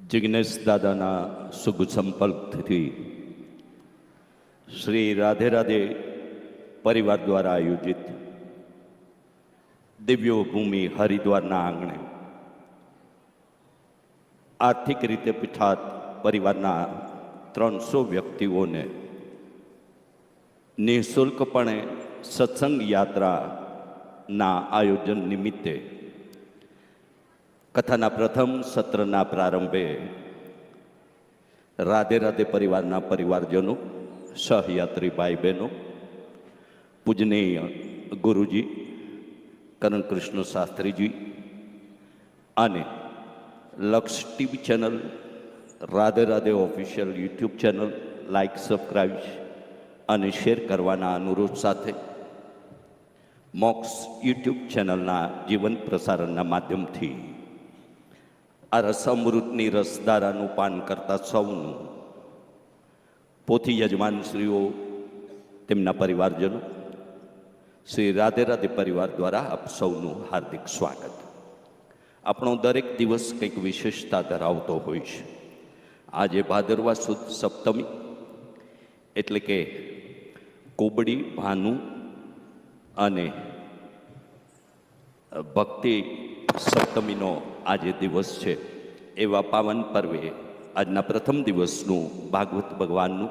જિજ્ઞેશ દાદાના શુભ સંપર્કથી શ્રી રાધે રાધે પરિવાર દ્વારા આયોજિત દિવ્યો ભૂમિ હરિદ્વારના આંગણે આર્થિક રીતે પીઠાત પરિવારના ત્રણસો વ્યક્તિઓને નિઃશુલ્કપણે સત્સંગ યાત્રાના આયોજન નિમિત્તે કથાના પ્રથમ સત્રના પ્રારંભે રાધે રાધે પરિવારના પરિવારજનો, સહયાત્રી ભાઈ બહેનો પૂજનીય ગુરુજી કરણ કૃષ્ણ શાસ્ત્રીજી અને Laksh TV channel, Radhe Radhe official YouTube channel, like subscribe અને શેર કરવાના અનુરોધ સાથે મોક્સ યુટ્યુબ ચેનલના જીવન પ્રસારણના માધ્યમથી આ રસામૃતની રસધારાનું પાન કરતા સૌનું. પોથી યજમાનશ્રીઓ તેમના પરિવારજનો, શ્રી રાધે રાધે પરિવાર દ્વારા આપ સૌનું હાર્દિક સ્વાગત. આપણો દરેક દિવસ કંઈક વિશેષતા ધરાવતો હોય છે. આજે ભાદરવા સુદ સપ્તમી, એટલે કે કોબડી, ભાનુ અને ભક્તિ સપ્તમીનો આજે દિવસ છે. એવા પાવન પર્વે આજના પ્રથમ દિવસનું ભાગવત ભગવાનનું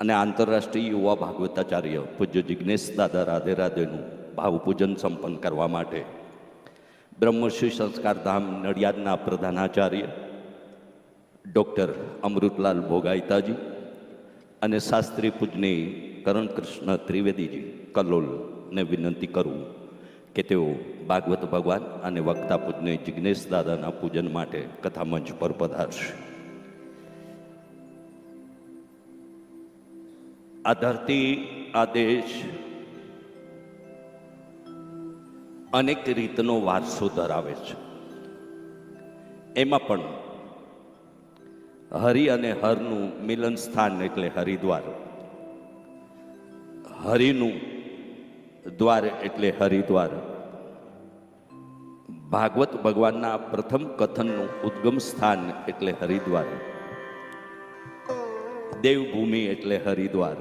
અને આંતરરાષ્ટ્રીય યુવા ભાગવતાચાર્ય પૂજ્ય જિજ્ઞેશ દાદા રાધે રાધેનું ભાવપૂજન સંપન્ન કરવા માટે બ્રહ્મશ્રી સંસ્કાર ધામ નડિયાદના પ્રધાનાચાર્ય ડૉક્ટર અમૃતલાલ ભોગાયતાજી અને શાસ્ત્રી પૂજની કરણકૃષ્ણ ત્રિવેદીજી કલોલને વિનંતી કરું કે તેઓ ભાગવત ભગવાન અને વક્તા પૂજને જિજ્ઞેશ દાદાના પૂજન માટે કથા મંચ પર પધારશે. આ ધરતી, આ દેશ અનેક રીતનો વારસો ધરાવે છે. એમાં પણ હરિ અને હરનું મિલન સ્થાન એટલે હરિદ્વાર. હરિનું દ્વાર એટલે હરિદ્વાર. ભાગવત ભગવાનના પ્રથમ કથનનું ઉદ્ગમ સ્થાન એટલે હરિદ્વાર. દેવભૂમિ એટલે હરિદ્વાર.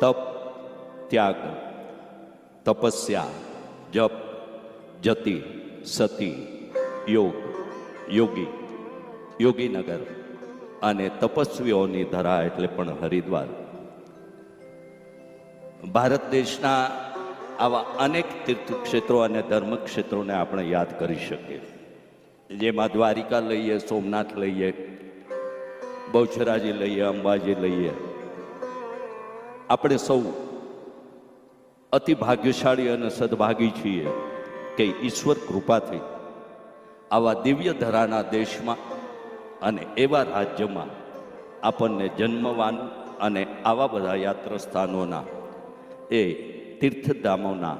તપ, ત્યાગ, તપસ્યા, જપ, જતી, સતી, યોગ, યોગી, યોગીનગર અને તપસ્વીઓની ધરા એટલે પણ હરિદ્વાર. ભારત દેશના આવા અનેક તીર્થક્ષેત્રો અને ધર્મક્ષેત્રોને આપણે યાદ કરી શકીએ. જેમાં દ્વારિકા લઈએ, સોમનાથ લઈએ, બહુચરાજી લઈએ, અંબાજી લઈએ. આપણે સૌ અતિ ભાગ્યશાળી અને સદભાગી છીએ કે ઈશ્વર કૃપાથી આવા દિવ્ય ધરાના દેશમાં અને એવા રાજ્યમાં આપણને જન્મવાનું અને આવા બધા યાત્રા સ્થાનોના એ તીર્થધામોના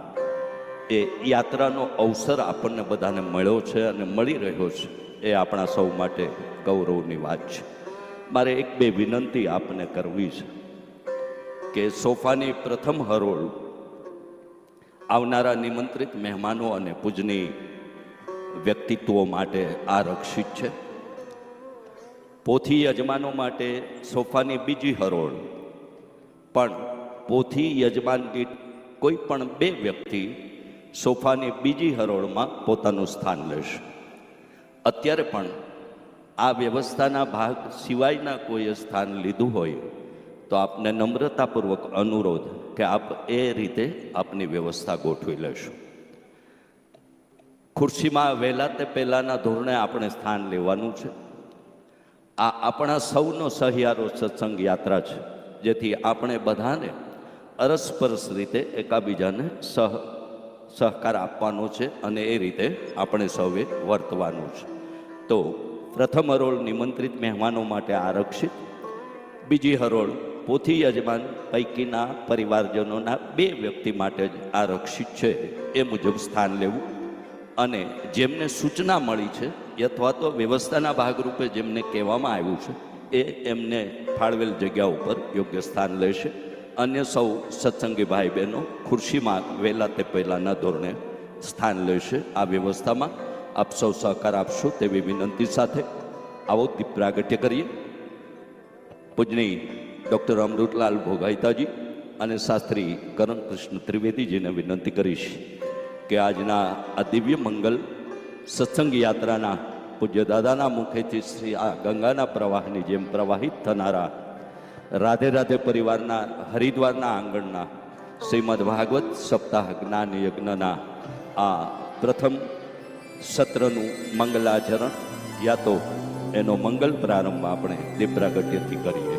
એ યાત્રાનો અવસર આપણને બધાને મળ્યો છે અને મળી રહ્યો છે. એ આપણા સૌ માટે ગૌરવની વાત છે. મારે એક બે વિનંતી આપને કરવી છે કે સોફાની પ્રથમ હરોળ આવનારા નિમંત્રિત મહેમાનો અને પૂજની વ્યક્તિત્વો માટે આરક્ષિત છે. પોથી યજમાનો માટે સોફાની બીજી હરોળ પણ પોથી યજમાન દીઠ કોઈ પણ બે વ્યક્તિ સોફાની બીજી હરોળમાં પોતાનું સ્થાન લેશે. અત્યારે પણ આ વ્યવસ્થાના ભાગ સિવાયના કોઈએ સ્થાન લીધું હોય, તો આપને નમ્રતાપૂર્વક અનુરોધ કે આપ એ રીતે આપની વ્યવસ્થા ગોઠવી લેશો. ખુરશીમાં વહેલા તે પહેલાંના ધોરણે આપણે સ્થાન લેવાનું છે. આ આપણા સૌનો સહિયારો સત્સંગ યાત્રા છે, જેથી આપણે બધાને અરસપરસ રીતે એકાબીજાને સહ, સહકાર આપવાનો છે અને એ રીતે આપણે સૌએ વર્તવાનું છે. તો પ્રથમ હરોળ નિમંત્રિત મહેમાનો માટે આરક્ષિત. બીજી હરોળ પોથી યજમાન પૈકીના પરિવારજનોના બે વ્યક્તિ માટે જ આરક્ષિત છે એ મુજબ સ્થાન લેવું. અને જેમને સૂચના મળી છે અથવા તો વ્યવસ્થાના ભાગરૂપે જેમને કહેવામાં આવ્યું છે એ એમને ફાળવેલ જગ્યા ઉપર યોગ્ય સ્થાન લેશે. અન્ય સૌ સત્સંગી ભાઈ બહેનો ખુરશીમાં વહેલા તે પહેલાંના ધોરણે સ્થાન લેશે આ વ્યવસ્થામાં. આપ સૌ સહકાર આપશો તેવી વિનંતી સાથે આવો દીપ પ્રાગટ્ય કરીએ. પૂજની ડૉક્ટર અમૃતલાલ ભોગાઈતાજી અને શાસ્ત્રી કરણ કૃષ્ણ ત્રિવેદીજીને વિનંતી કરીશ કે આજના આ દિવ્ય મંગલ સત્સંગ યાત્રાના પૂજ્ય દાદાના મુખેથી શ્રી આ ગંગાના પ્રવાહની જેમ પ્રવાહિત થનારા રાધે રાધે પરિવારના, હરિદ્વારના આંગણના શ્રીમદ ભાગવત સપ્તાહ જ્ઞાન યજ્ઞના આ પ્રથમ સત્રનું મંગલાચરણ યા તો એનો મંગલ પ્રારંભ આપણે દીપ્રાગટ્યથી કરીએ.